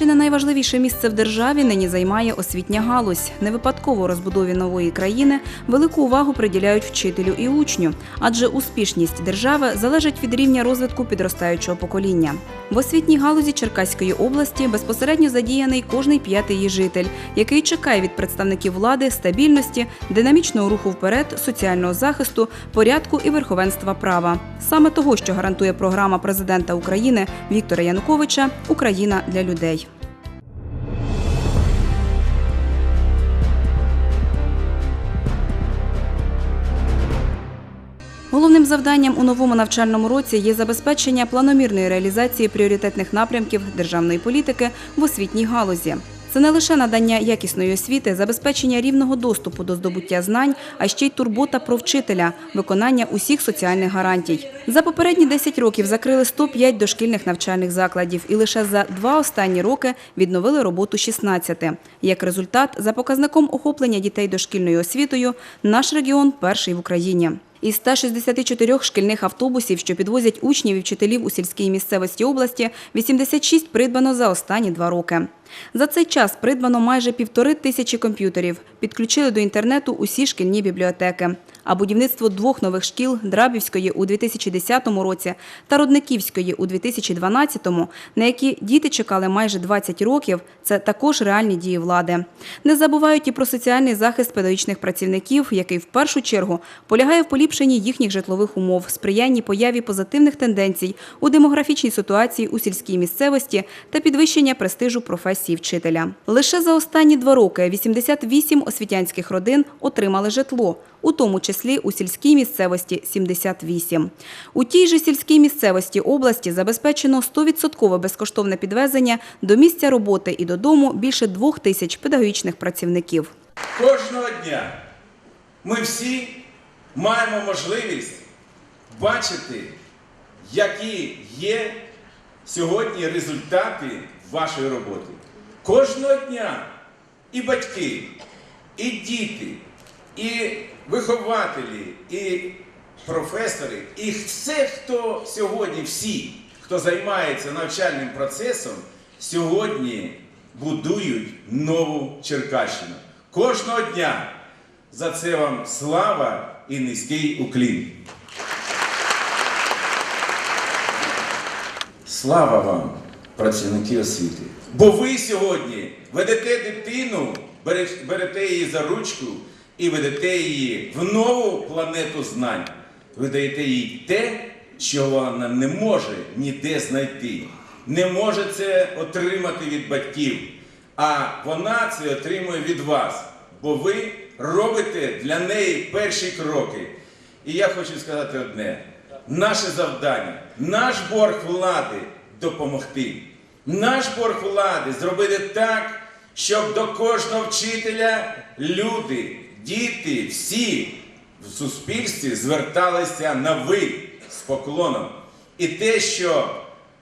найважливіше місце в державі нині займає освітня галузь. Не випадково розбудові нової країни велику увагу приділяють вчителю і учню, адже успішність держави залежить від рівня розвитку підростаючого покоління. В освітній галузі Черкаської області безпосередньо задіяний кожний п'ятий її житель, який чекає від представників влади стабільності, динамічного руху вперед, соціального захисту, порядку і верховенства права. Саме того, що гарантує програма президента України Віктора Януковича Україна для людей. Головним завданням у новому навчальному році є забезпечення планомірної реалізації пріоритетних напрямків державної політики в освітній галузі. Це не лише надання якісної освіти, забезпечення рівного доступу до здобуття знань, а ще й турбота про вчителя, виконання усіх соціальних гарантій. За попередні 10 років закрили 105 дошкільних навчальних закладів і лише за два останні роки відновили роботу 16. Як результат, за показником охоплення дітей дошкільною освітою, наш регіон перший в Україні. Із 164 шкільних автобусів, що підвозять учнів і вчителів у сільській місцевості області, 86 придбано за останні два роки. За цей час придбано майже півтори тисячі комп'ютерів, підключили до інтернету усі шкільні бібліотеки. А будівництво двох нових шкіл Драбівської у 2010 році та Родниківської у 2012, на які діти чекали майже 20 років, це також реальні дії влади. Не забувають і про соціальний захист педагогічних працівників, який в першу чергу полягає в поліпшенні їхніх житлових умов, сприянні появі позитивних тенденцій у демографічній ситуації у сільській місцевості та підвищення престижу професії вчителя. Лише за останні два роки 88 освітянських родин отримали житло, у тому числі у сільській місцевості 78. У тій же сільській місцевості області забезпечено 100% безкоштовне підвезення до місця роботи і додому більше двох тисяч педагогічних працівників. Кожного дня ми всі маємо можливість бачити, які є сьогодні результати вашої роботи. Кожного дня і батьки, і діти, і вихователі, і професори, і все, хто сьогодні, всі, хто займається навчальним процесом, сьогодні будують нову Черкащину. Кожного дня за це вам слава і низький уклін. Слава вам, працівники освіти! Бо ви сьогодні ведете дитину, берете її за ручку і ведете її в нову планету знань. Ви даєте їй те, що вона не може ніде знайти. Не може це отримати від батьків, а вона це отримує від вас. Бо ви робите для неї перші кроки. І я хочу сказати одне: наше завдання, наш борг влади допомогти. Наш борг влади зробити так, щоб до кожного вчителя люди, діти, всі в суспільстві зверталися на ви з поклоном. І те, що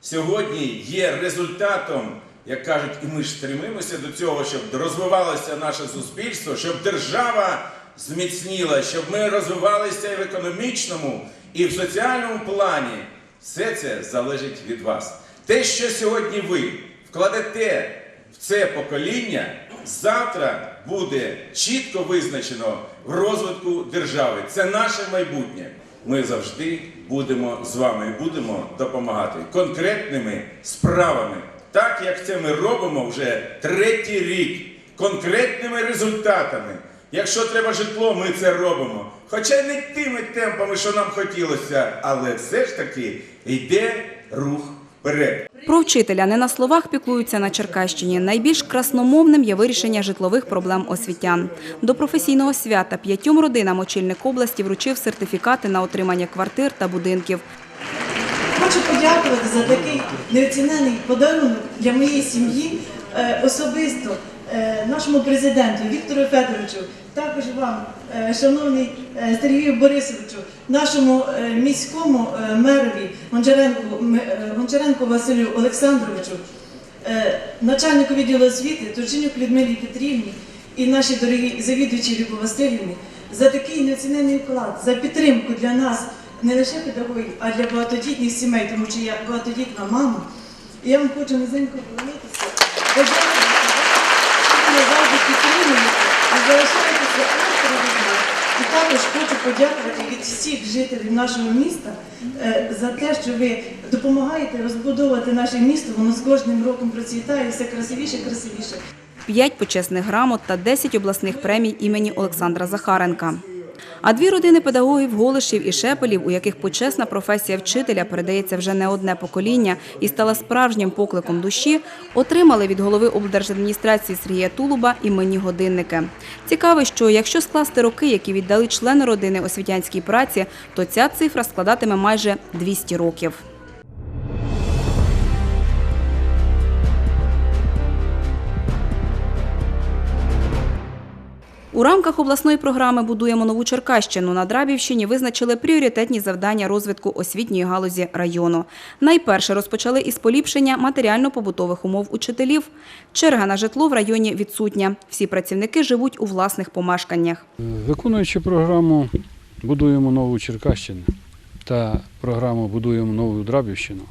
сьогодні є результатом, як кажуть, і ми ж стремимося до цього, щоб розвивалося наше суспільство, щоб держава зміцніла, щоб ми розвивалися і в економічному, і в соціальному плані. Все це залежить від вас. Те, що сьогодні ви вкладете в це покоління, завтра буде чітко визначено в розвитку держави. Це наше майбутнє. Ми завжди будемо з вами і будемо допомагати конкретними справами, так як це ми робимо вже третій рік, конкретними результатами. Якщо треба житло, ми це робимо. Хоча не тими темпами, що нам хотілося, але все ж таки йде рух вперед. Про вчителя не на словах піклуються на Черкащині. Найбільш красномовним є вирішення житлових проблем освітян. До професійного свята п'ятьом родинам очільник області вручив сертифікати на отримання квартир та будинків. Хочу подякувати за такий неоцінений подарунок для моєї сім'ї е, особисто нашому президенту Віктору Федоровичу, також вам, е, шановний е, Сергію Борисовичу, нашому е, міському е, мерові Гончаренку, е, Гончаренку Василю Олександровичу, е, начальнику відділу освіти Турчинюк Людмилі Петрівні і нашій дорогій завідувачі Любу Васильівні за такий неоцінений вклад, за підтримку для нас не лише педагогів, а для багатодітних сімей, тому що я багатодітна мама. І я вам хочу низенько залишаєтеся електровідна. І також хочу подякувати від всіх жителів нашого міста е, за те, що ви допомагаєте розбудовувати наше місто. Воно з кожним роком процвітає все красивіше, красивіше. П'ять почесних грамот та 10 обласних премій імені Олександра Захаренка. А дві родини педагогів Голишів і Шепелів, у яких почесна професія вчителя передається вже не одне покоління і стала справжнім покликом душі, отримали від голови облдержадміністрації Сергія Тулуба іменні годинники. Цікаво, що якщо скласти роки, які віддали члени родини освітянській праці, то ця цифра складатиме майже 200 років. У рамках обласної програми «Будуємо нову Черкащину» на Драбівщині визначили пріоритетні завдання розвитку освітньої галузі району. Найперше розпочали із поліпшення матеріально-побутових умов учителів. Черга на житло в районі відсутня. Всі працівники живуть у власних помешканнях. Виконуючи програму Будуємо нову Черкащину та програму Будуємо нову Драбівщину,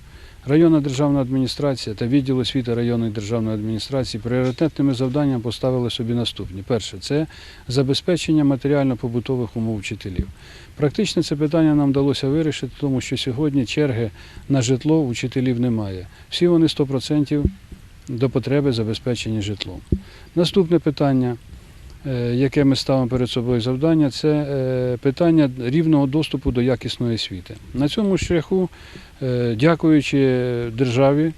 районна державна адміністрація та відділ освіти районної державної адміністрації пріоритетними завданням поставили собі наступні. Перше це забезпечення матеріально-побутових умов вчителів. Практично це питання нам вдалося вирішити, тому що сьогодні черги на житло у вчителів немає. Всі вони 100% до потреби забезпечені житлом. Наступне питання яке ми ставимо перед собою завдання, це е, питання рівного доступу до якісної освіти. На цьому шляху, е, дякуючи державі,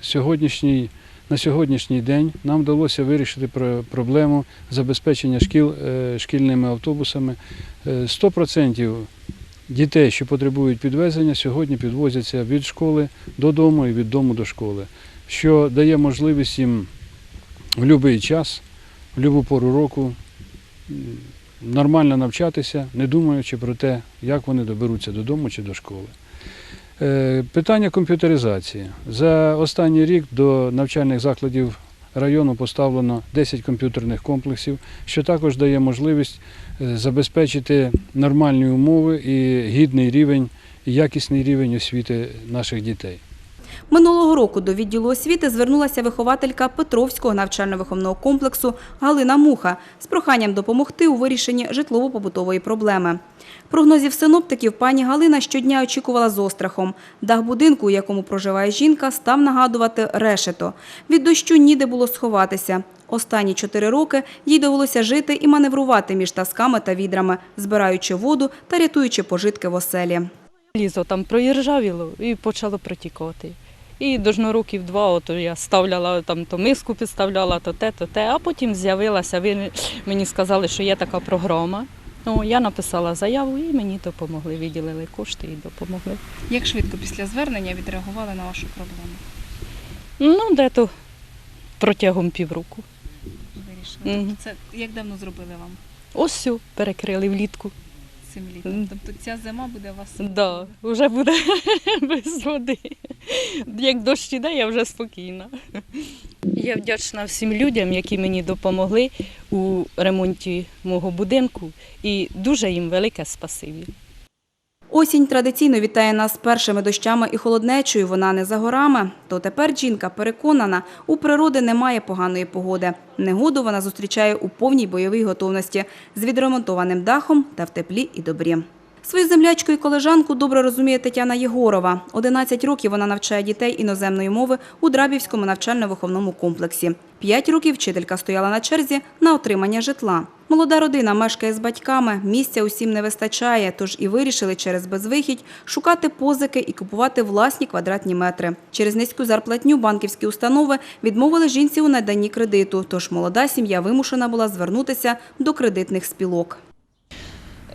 сьогоднішній, на сьогоднішній день нам вдалося вирішити про- проблему забезпечення шкіл е, шкільними автобусами. Е, 100% дітей, що потребують підвезення, сьогодні підвозяться від школи додому і від дому до школи, що дає можливість їм в будь-який час в будь-яку пору року нормально навчатися, не думаючи про те, як вони доберуться додому чи до школи. Е, Питання комп'ютеризації. За останній рік до навчальних закладів району поставлено 10 комп'ютерних комплексів, що також дає можливість е, забезпечити нормальні умови і гідний рівень, і якісний рівень освіти наших дітей. Минулого року до відділу освіти звернулася вихователька Петровського навчально-виховного комплексу Галина Муха з проханням допомогти у вирішенні житлово-побутової проблеми. Прогнозів синоптиків пані Галина щодня очікувала з острахом. Дах будинку, у якому проживає жінка, став нагадувати решето. Від дощу ніде було сховатися. Останні чотири роки їй довелося жити і маневрувати між тасками та відрами, збираючи воду та рятуючи пожитки в оселі. Лізо там проіржавіло і почало протікати. І должно років два, ото я ставляла там то миску підставляла, то те, то те. А потім з'явилася. Ви мені сказали, що є така програма. Ну, я написала заяву і мені допомогли. Виділили кошти і допомогли. Як швидко після звернення відреагували на вашу проблему? Ну, де-то протягом півроку. Вирішили. Мгм. Це як давно зробили вам Ось все, перекрили влітку. Цим літом? Тобто ця зима буде у вас Да, вже буде без води. Як дощ іде, я вже спокійна. Я вдячна всім людям, які мені допомогли у ремонті мого будинку, і дуже їм велике спасибі. Осінь традиційно вітає нас першими дощами і холоднечою. Вона не за горами. То тепер жінка переконана, у природи немає поганої погоди. Негоду вона зустрічає у повній бойовій готовності з відремонтованим дахом та в теплі і добрі. Свою землячку і колежанку добре розуміє Тетяна Єгорова. 11 років вона навчає дітей іноземної мови у Драбівському навчально-виховному комплексі. П'ять років вчителька стояла на черзі на отримання житла. Молода родина мешкає з батьками, місця усім не вистачає, тож і вирішили через безвихідь шукати позики і купувати власні квадратні метри. Через низьку зарплатню банківські установи відмовили жінці у наданні кредиту, тож молода сім'я вимушена була звернутися до кредитних спілок.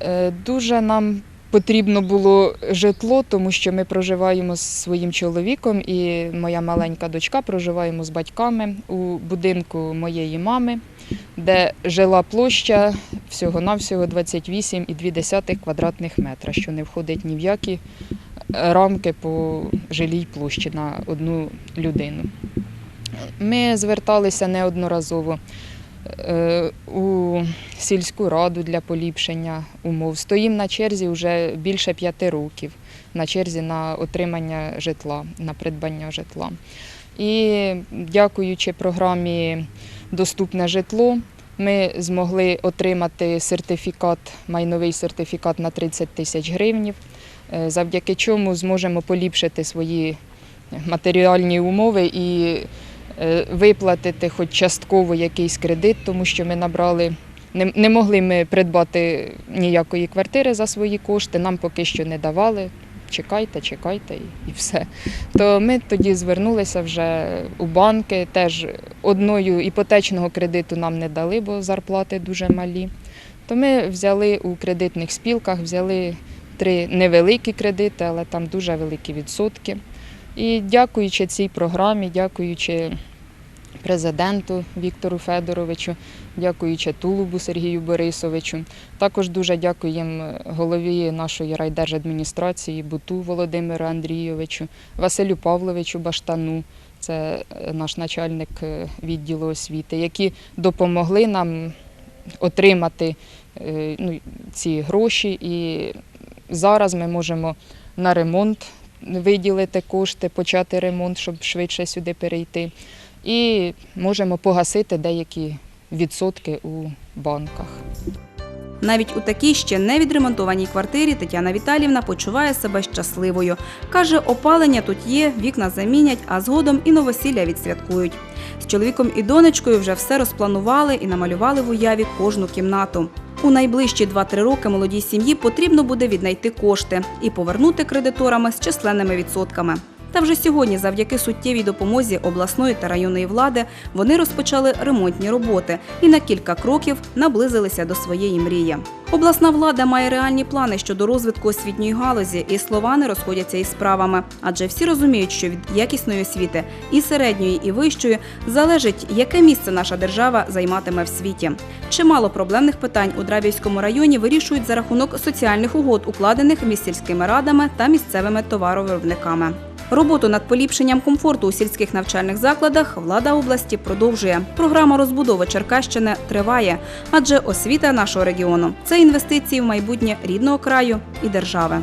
Е, Дуже нам потрібно було житло, тому що ми проживаємо з своїм чоловіком і моя маленька дочка проживаємо з батьками у будинку моєї мами, де жила площа всього-навсього 28,2 квадратних метра, що не входить ні в які рамки по жилій площі на одну людину. Ми зверталися неодноразово е, у сільську раду для поліпшення умов. Стоїмо на черзі вже більше п'яти років, на черзі на отримання житла, на придбання житла. І дякуючи програмі Доступне житло, Ми змогли отримати сертифікат, майновий сертифікат на 30 тисяч гривнів, е, завдяки чому зможемо поліпшити свої матеріальні умови і е, виплатити хоч частково якийсь кредит, тому що ми набрали. Не, не могли ми придбати ніякої квартири за свої кошти, нам поки що не давали. Чекайте, чекайте і, і все. То ми тоді звернулися вже у банки. Теж одною іпотечного кредиту нам не дали, бо зарплати дуже малі. То ми взяли у кредитних спілках, взяли три невеликі кредити, але там дуже великі відсотки. І дякуючи цій програмі, дякуючи президенту Віктору Федоровичу, дякуючи Тулубу Сергію Борисовичу. Також дуже дякуємо голові нашої райдержадміністрації Буту Володимиру Андрійовичу, Василю Павловичу Баштану. Це е, наш начальник е, відділу освіти, які допомогли нам отримати е, ну, ці гроші. І зараз ми можемо на ремонт виділити кошти, почати ремонт, щоб швидше сюди перейти. І можемо погасити деякі відсотки у банках. Навіть у такій ще не відремонтованій квартирі Тетяна Віталівна почуває себе щасливою. Каже, опалення тут є, вікна замінять, а згодом і новосілля відсвяткують. З чоловіком і донечкою вже все розпланували і намалювали в уяві кожну кімнату. У найближчі 2-3 роки молодій сім'ї потрібно буде віднайти кошти і повернути кредиторами з численними відсотками. Та вже сьогодні, завдяки суттєвій допомозі обласної та районної влади, вони розпочали ремонтні роботи і на кілька кроків наблизилися до своєї мрії. Обласна влада має реальні плани щодо розвитку освітньої галузі, і слова не розходяться із справами, адже всі розуміють, що від якісної освіти і середньої, і вищої залежить, яке місце наша держава займатиме в світі. Чимало проблемних питань у Драбівському районі вирішують за рахунок соціальних угод, укладених між сільськими радами та місцевими товаровиробниками. Роботу над поліпшенням комфорту у сільських навчальних закладах влада області продовжує. Програма розбудови Черкащини триває, адже освіта нашого регіону це інвестиції в майбутнє рідного краю і держави.